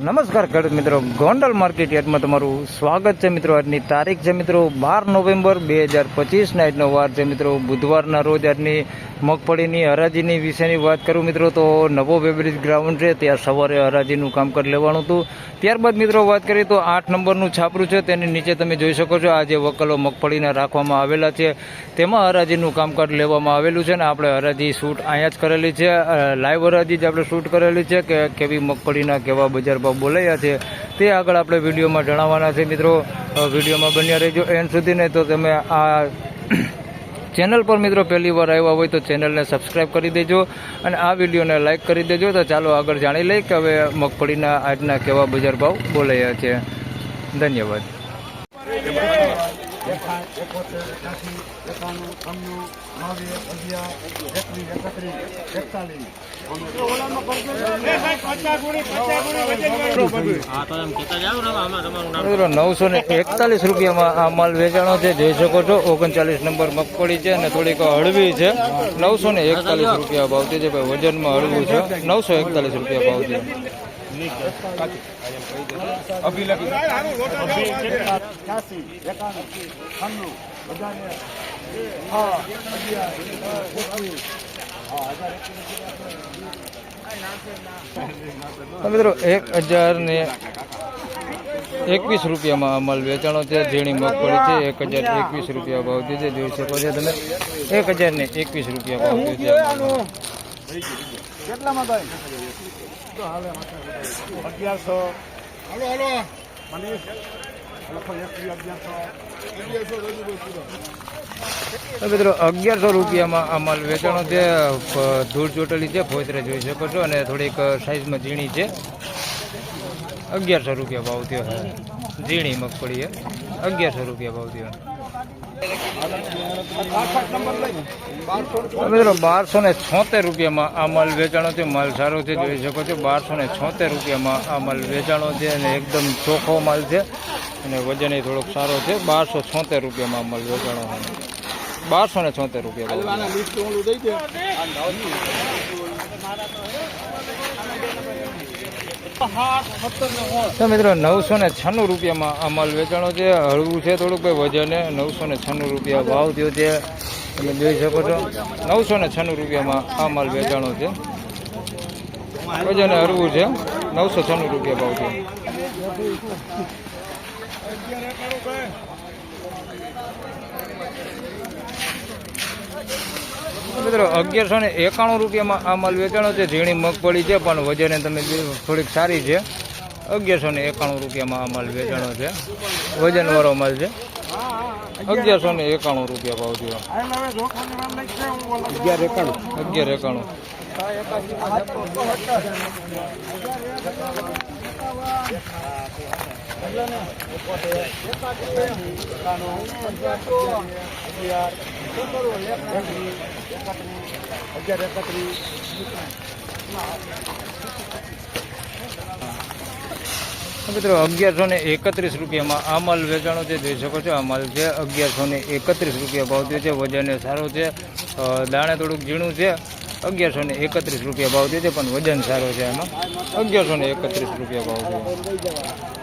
નમસ્કાર ખેડૂત મિત્રો. ગોંડલ માર્કેટ યાર્ડમાં તમારું સ્વાગત છે મિત્રો. આજની તારીખ છે મિત્રો બાર નવેમ્બર બે હજાર પચીસ નાઇટનો વાર છે મિત્રો. બુધવારના રોજ આજની મગફળીની હરાજીની વિશેની વાત કરું મિત્રો તો નવો વેબ્રિજ ગ્રાઉન્ડ છે. ત્યાં સવારે હરાજીનું કામકાજ લેવાનું હતું. ત્યારબાદ મિત્રો વાત કરીએ તો આઠ નંબરનું છાપરું છે. તેની નીચે તમે જોઈ શકો છો આ જે વકલો મગફળીના રાખવામાં આવેલા છે. તેમાં હરાજીનું કામકાજ લેવામાં આવેલું છે ને આપણે હરાજી શૂટ અહીંયા જ કરેલી છે. લાઈવ હરાજી જ આપણે શૂટ કરેલી છે કે કેવી મગફળીના કેવા બજાર ભાવ બોલાયા છે. તે આગળ આપણે વિડીયોમાં જણાવવાના છે, મિત્રો. વિડીયોમાં બન્યા રહેજો. એન્ડ સુધી નહીં તો તમે આ ચેનલ પર મિત્રો પહેલી વાર આવ્યા હોય તો ચેનલને સબસ્ક્રાઈબ કરી દેજો અને આ વિડીયોને લાઇક કરી દેજો. તો ચાલો આગળ જાણી લઈએ કે હવે મગફળીના આજના કેવા બજાર ભાવ બોલાયા છે. ધન્યવાદ. એકોતેર એકાસી એકાણું છન્નું નવે અગિયાર એકવીસ એકત્રીસ એકતાલીસ નવસો ને એકતાલીસ રૂપિયામાં આ માલ વેચાણો છે. જોઈ શકો છો, ઓગણચાલીસ નંબર મગફળી છે અને થોડીક હળવી છે. નવસો ને એકતાલીસ રૂપિયા ભાવતી છે ભાઈ વજનમાં હળવું છે. નવસો એકતાલીસ રૂપિયા ભાવતી મિત્રો, એક હજાર ને એકવીસ રૂપિયામાં અમલ વેચાણો છે. ઝીણી મગફળી છે. એક હજાર એકવીસ રૂપિયા ભાવ છે. જોઈ શકો છો તમે. એક હજાર ને એકવીસ રૂપિયા ભાવ છે. કેટલામાં ભાઈ? અગિયારસો. Hello hello. મનીષ મિત્રો અગિયારસો રૂપિયામાં આ માલ વેચાણો છે. ધૂળ ચોટેલી છે ફોતરે જોઈ શકો છો અને થોડીક સાઈઝમાં ઝીણી છે. અગિયારસો રૂપિયા ભાવ થયો. ઝીણી મગફળી અગિયારસો રૂપિયા ભાવ થયો. મિત્રો, બારસો ને છોતેર રૂપિયામાં આ માલ વેચાણો છે માલ સારો છે, જોઈ શકો છો. બારસો ને છોતેર રૂપિયામાં આ માલ વેચાણો છે અને એકદમ ચોખ્ખો માલ છે અને વજન એ થોડોક સારો છે. બારસો છોતેર રૂપિયામાં માલ વેચાણો બારસો ને છોતેર રૂપિયા. તો મિત્રો નવસો ને છન્નું રૂપિયામાં આ માલ વેચાણો છે. હળવું છે થોડુંક ભાઈ વજને નવસો ને છન્નું રૂપિયા ભાવ થયો છે. તમે જોઈ શકો છો, નવસો ને છન્નું રૂપિયામાં આ માલ વેચાણો છે. વજને હળવું છે, નવસો છન્નું રૂપિયા ભાવ થયો મિત્રો અગિયારસો ને એકાણું રૂપિયામાં આ માલ વેચાણો છે. ઝીણી મગફળી છે પણ વજને તમે થોડીક સારી છે. અગિયારસો ને એકાણું રૂપિયામાં આ માલ વેચાણો છે. વજનવાળો માલ છે. અગિયારસો ને એકાણું રૂપિયા ભાવ થયો. અગિયાર એકાણું. અગિયાર એકાણું. મિત્રો, અગિયારસો ને એકત્રીસ રૂપિયામાં આ માલ વેચાણો છે, જોઈ શકો છો આ માલ છે, અગિયારસો ને એકત્રીસ રૂપિયા ભાવ થયો છે, વજન સારો છે દાણે થોડુંક ઝીણું છે, અગિયારસો ને એકત્રીસ રૂપિયા ભાવ થયો છે, પણ વજન સારો છે એમાં અગિયારસો ને એકત્રીસ રૂપિયા ભાવ થયો.